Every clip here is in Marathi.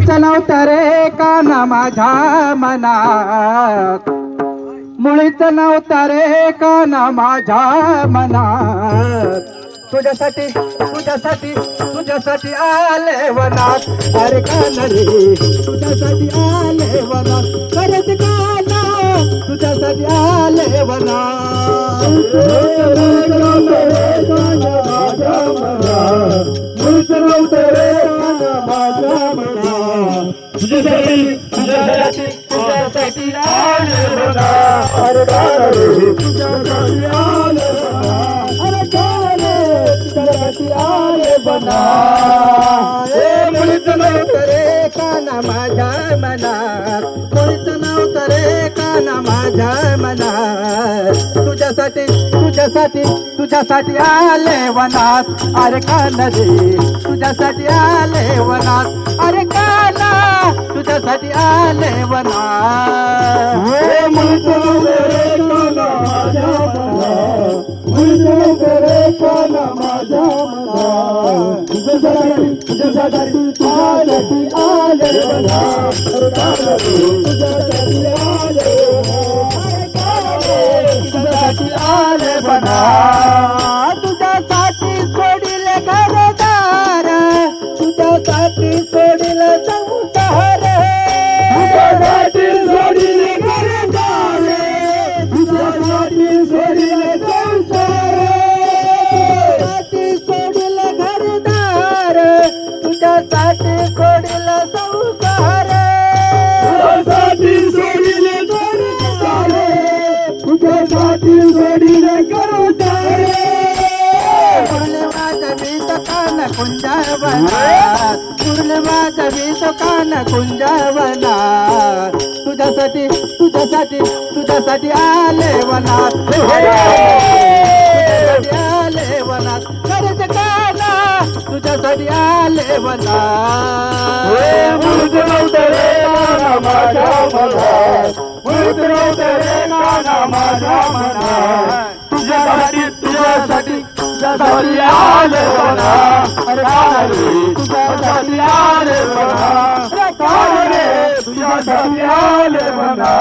मुळीच नव्हतं रे काना माझ्या मनात. मुळीच नव्हतं रे काना माझ्या मनात. तुझ्यासाठी तुझ्यासाठी तुझ्यासाठी आले वनात. अरे कानरे तुझ्यासाठी आले वनात. करत काना तुझ्यासाठी आले वनात. मुळीच नव्हतं रे माझ्या मनात. तुझ्यासाठी तुझ्यासाठी तुझ्यासाठी आले अरे तुझ्यासाठी आले अरे तुझ्यासाठी आले मुळीच नव्हतं रे काना माझ्या मनात. मुळीच नव्हतं माझ्या मना. तुझ्यासाठी तुझ्यासाठी तुझ्यासाठी आले वनात. अरे कान रे तुझ्यासाठी आले वनात. अरे काना तुझ्यासाठी आले वनात. हे बना तुझ्यासाठी सोडील घरदार तुझ्यासाठी सोडील संसार तुझ्यासाठी सोडील घरदार. तुझ्यासाठी सोडील संसार. तुझ्यासाठी सोडील घरदार तुझ्यासाठी कान कुंजावनात तुझ्यासाठी तुझ्यासाठी तुझ्यासाठी आले वनात. आले वनात. खरंच काना तुझ्यासाठी आले वनात माझ्या मुळीच माझ्या मना तुझ्यासाठी तुझ्यासाठी तुझ्यासाठी आले बना अरे तुझ्यासाठी आले बना अरे तुझ्यासाठी आले बना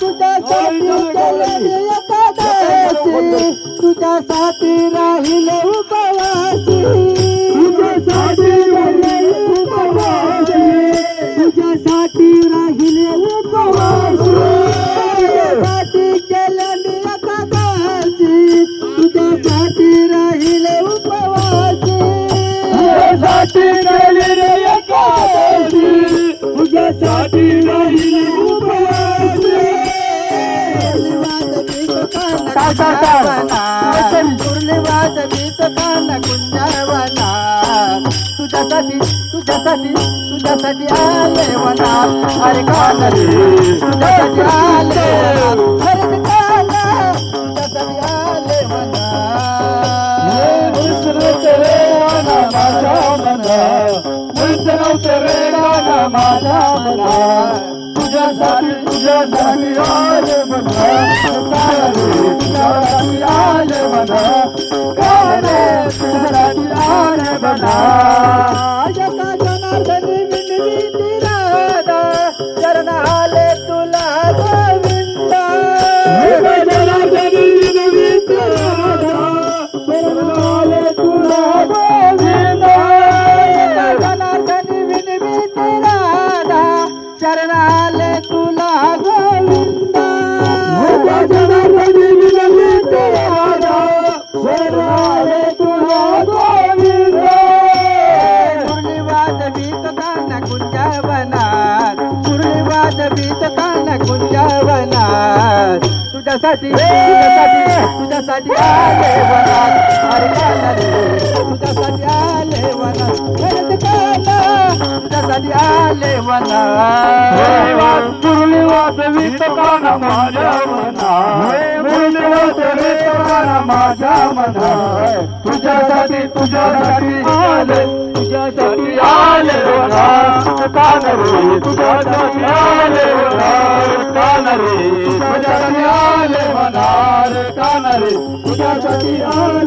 तुझ्यासाठी केलेली तुझ्यासाठी राहिले उपवासी तुझ्यासाठी राहिले उपवासी. तुझ्यासाठी राहिले उपवासी पूर्णिवाद गीत कान कुंजावना तुझ्यासाठी तुझ्यासाठी तुझ्यासाठी आले वना अरे कान रे तुझ्यासाठी आले अरे कान तुझ्यासाठी आले वना रे काना रे काना मनात. तुझ्यासाठी तुझ्यासाठी आले म्हणा. तुझ्यासाठी आले म्हणा. तुझ्यासाठी आले म्हणा. நாளே तुझ्यासाठी तुझ्यासाठी तुझ्यासाठी आले वनात. अरे काना तुझ्यासाठी आले वनात. खरंच काना तुझ्यासाठी आले वनात. माझ्या मना माझ्या तुझ्यासाठी तुझ्यासाठी आले तुझ्यासाठी आले कान तुझ्यासाठी आले कान